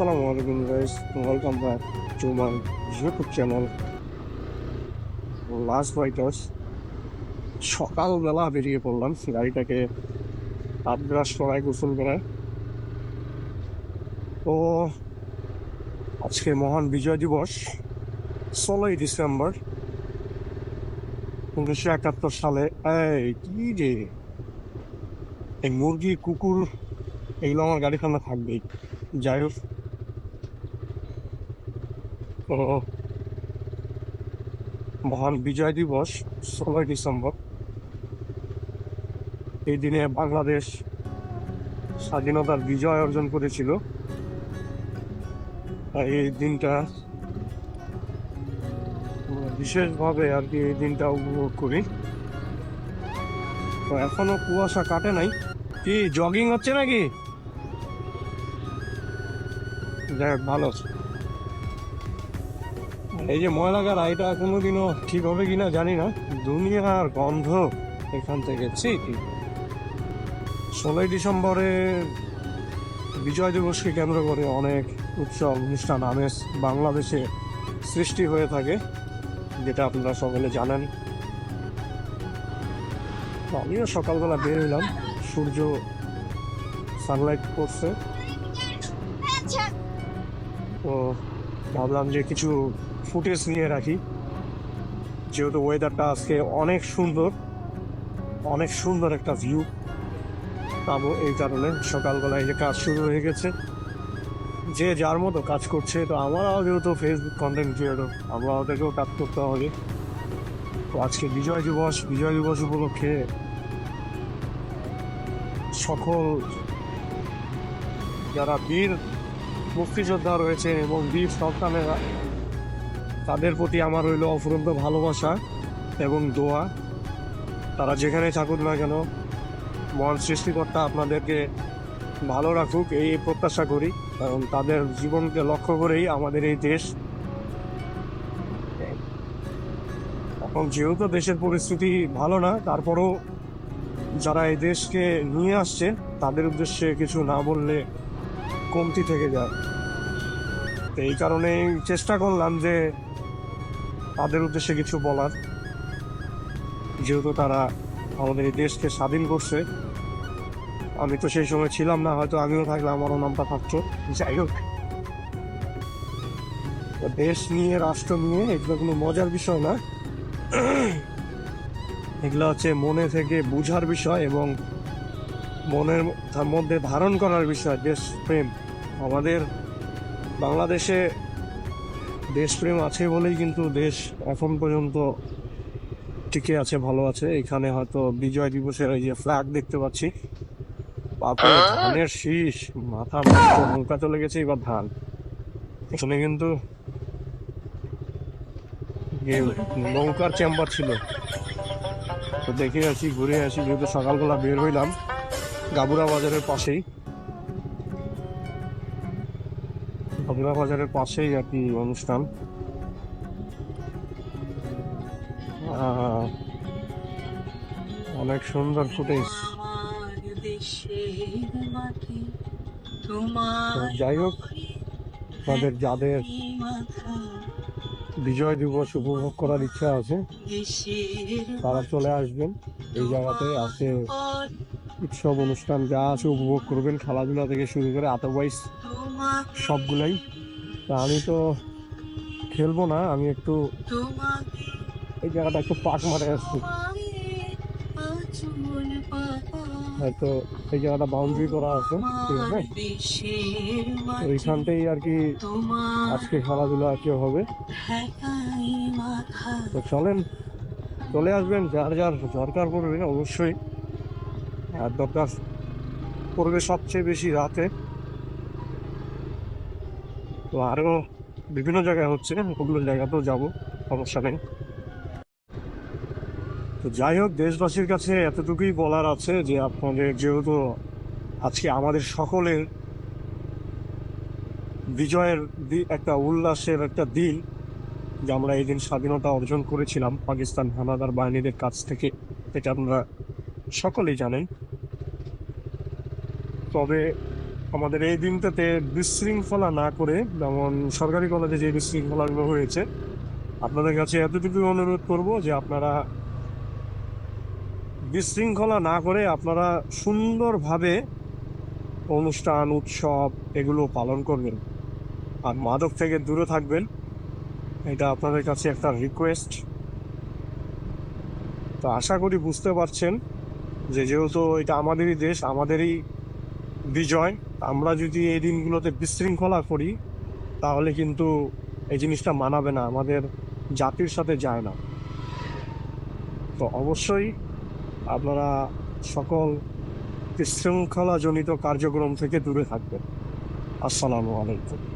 Assalamu alaikum guys, welcome back to my YouTube channel. Last Fighters সকালবেলা বেরিয়ে পড়লাম গাড়িটাকে আপগ্রাস করায় গোসল করে। তো আজকে মহান বিজয় দিবস ষোলোই ডিসেম্বর উনিশশো একাত্তর সালে। এই কি রে এই মুরগি কুকুর এগুলো আমার গাড়ির সামনে থাকবেই। যাই হোক মহান বিজয় দিবস ষোলোই ডিসেম্বর। এই দিনে বাংলাদেশ স্বাধীনতার বিজয় অর্জন করেছিল। এই দিনটা বিশেষভাবে আর কি এই দিনটা উপভোগ করি। তো এখনও কুয়াশা কাটে নাই। কি জগিং হচ্ছে নাকি? যাই হোক, ভালো এই যে ময়লা গাড়া এটা কোনোদিনও ঠিক হবে কিনা জানি না। দুনিয়ার গন্ধ এখান থেকে ছি কি ষোলোই ডিসেম্বরে বিজয় দিবসকে কেন্দ্র করে অনেক উৎসব, অনুষ্ঠান, আমেজ বাংলাদেশে সৃষ্টি হয়ে থাকে, যেটা আপনারা সকলে জানেন। আমিও সকালবেলা বের হইলাম, সূর্য সানলাইট পড়ছে তো ভাবলাম যে কিছু ফুটেজ নিয়ে রাখি। যেহেতু ওয়েদারটা আজকে অনেক সুন্দর অনেক সুন্দর একটা ভিউ পাবো এই কারণে সকালবেলায় যে কাজ শুরু হয়ে গেছে। যে যার মতো কাজ করছে, তো আমরাও যেহেতু ফেসবুক কন্টেন্ট ক্রিয়েটর আমরা ওদেরকেও কাজ করতে হবে। তো আজকে বিজয় দিবস বিজয় দিবস উপলক্ষে সকল যারা বীর মুক্তিযোদ্ধা রয়েছে এবং বীর সন্তানেরা তাদের প্রতি আমার রইল অফুরন্ত ভালোবাসা এবং দোয়া। তারা যেখানে থাকুক না কেন, মহান সৃষ্টিকর্তা আপনাদেরকে ভালো রাখুক, এই প্রত্যাশা করি। কারণ তাদের জীবনকে লক্ষ্য করেই আমাদের এই দেশ এখন যেহেতু দেশের পরিস্থিতি ভালো না, তারপরও যারা এই দেশকে নিয়ে আসছে, তাদের উদ্দেশ্যে কিছু না বললে কমতি থেকে যায়। তো এই কারণেই চেষ্টা করলাম যে তাদের উদ্দেশ্যে কিছু বলার। যেহেতু তারা আমাদের এই দেশকে স্বাধীন করছে, আমি তো সেই সময় ছিলাম না, হয়তো আমিও থাকলে আমারও নামটা থাকতো। যাই হোক। দেশ নিয়ে, রাষ্ট্র নিয়ে এগুলো কোনো মজার বিষয় না। এগুলো হচ্ছে মনে থেকে বুঝার বিষয় এবং মনের তার মধ্যে ধারণ করার বিষয় দেশপ্রেম আমাদের বাংলাদেশে দেশপ্রেম আছে বলেই কিন্তু দেশ এখন পর্যন্ত টিকে আছে ভালো আছে। এখানে হয়তো বিজয় দিবসের ওই যে ফ্ল্যাগ দেখতে পাচ্ছি। বাপরে ধানের শীষ মাথা নৌকা চলে গেছে এবার ধান। এখানে কিন্তু নৌকার চেম্বার ছিল। তো দেখে আসি ঘুরে আসি যেহেতু সকালবেলা বের হইলাম গাবুরা বাজারের পাশেই। গাবুরা বাজারের পাশেই আর কি অনুষ্ঠান। অনেক সুন্দর ফুটেজ। যাই হোক তাদের যাদের বিজয় দিবস উপভোগ করার ইচ্ছা আছে, তারা চলে আসবেন। এই জায়গাতে আছে উৎসব, অনুষ্ঠান, যা আছে উপভোগ করবেন, খেলাধুলা থেকে শুরু করে আদারওয়াইজ সবগুলাই। তা আমি তো খেলব না, আমি একটু এই জায়গাটা একটু পাক মারে আসছি। হয়তো এই জায়গাটা বাউন্ডারি করা আছে, ঠিক আছে? তো এইখানটাই আর কি আজকে খেলাধুলা কেউ হবে। তো চলেন, চলে আসবেন, যার যার দরকার পড়বে, অবশ্যই। আর দরকার পড়বে সবচেয়ে বেশি রাতে। তো আরও বিভিন্ন জায়গায় হচ্ছে, ওগুলো জায়গাতেও যাব, সমস্যা নেই। তো যাই হোক, দেশবাসীর কাছে এতটুকুই বলার আছে যে আপনাদের যেহেতু আজকে আমাদের সকলের বিজয়ের একটা উল্লাসের একটা দিন, যে আমরা এই দিন স্বাধীনতা অর্জন করেছিলাম পাকিস্তান হানাদার বাহিনীদের কাছ থেকে, এটা আপনারা সকলেই জানেন। তবে আমাদের এই দিনটাতে বিশৃঙ্খলা না করে, যেমন সরকারি কলেজে যে বিশৃঙ্খলাগুলো হয়েছে, আপনাদের কাছে এতটুকু অনুরোধ করব যে আপনারা বিশৃঙ্খলা না করে আপনারা সুন্দরভাবে অনুষ্ঠান, উৎসব এগুলো পালন করবেন। আর মাদক থেকে দূরে থাকবেন, এটা আপনাদের কাছে একটা রিকোয়েস্ট তো আশা করি বুঝতে পারছেন যে যেহেতু এটা আমাদেরই দেশ, আমাদেরই বিজয়, আমরা যদি এই দিনগুলোতে বিশৃঙ্খলা করি, তাহলে কিন্তু এই জিনিসটা মানাবে না, আমাদের জাতির সাথে যায় না। তো অবশ্যই আপনারা সকল বিশৃঙ্খলাজনিত কার্যক্রম থেকে দূরে থাকবেন। আসসালামু আলাইকুম।